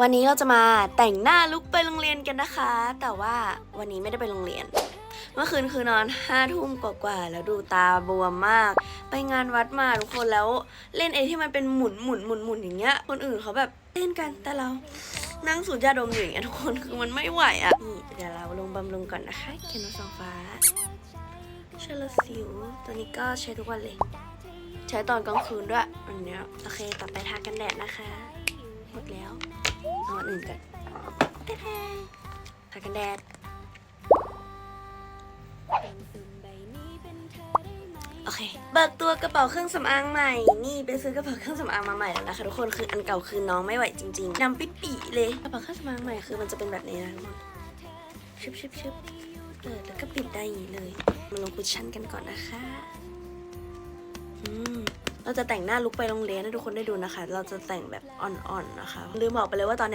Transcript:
วันนี้เราจะมาแต่งหน้าลุกไปโรงเรียนกันนะคะ แต่ว่าวันนี้ไม่ได้ไปโรงเรียน เมื่อคืนคือนอนห้าทุ่มกว่าๆแล้วดูตาบวมมาก ไปงานวัดมาทุกคนแล้วเล่นไอ้ที่มันเป็นหมุนหมุนหมุนหมุนอย่างเงี้ย คนอื่นเขาแบบเล่นกันแต่เรานั่งสูดยาดมอยู่อย่างเงี้ยทุกคนคือมันไม่ไหวอะนี่เดี๋ยวเราลงบำรุงก่อนนะคะเคนโนซองฟ้าเชลซิวตัวนี้ก็ใช้ทุกวันเลย ใช้ตอนกลางคืนด้วยอันเนี้ยโอเค ต่อไปทากันแดดนะคะ หมดแล้วเอาอันอื่นก่อนแท้ๆทากันแดดโอเค เบิกตัวกระเป๋าเครื่องสำอางใหม่ นี่ไปซื้อกระเป๋าเครื่องสำอางมาใหม่แล้วนะคะทุกคนคืออันเก่าคือน้องไม่ไหวจริงๆนำปิปีเลยกระเป๋าเครื่องสำอางใหม่คือมันจะเป็นแบบนี้นะทุกคนชึบชึบชึบเปิดแล้วก็ปิดได้อย่างนี้เลย มาลงคุชชั่นกันก่อนนะคะอืม เราจะแต่งหน้าลุกไปโรงเรียนให้ทุกคนได้ดูนะคะ เราจะแต่งแบบอ่อนๆนะคะลืมบอกไปเลยว่าตอนนี้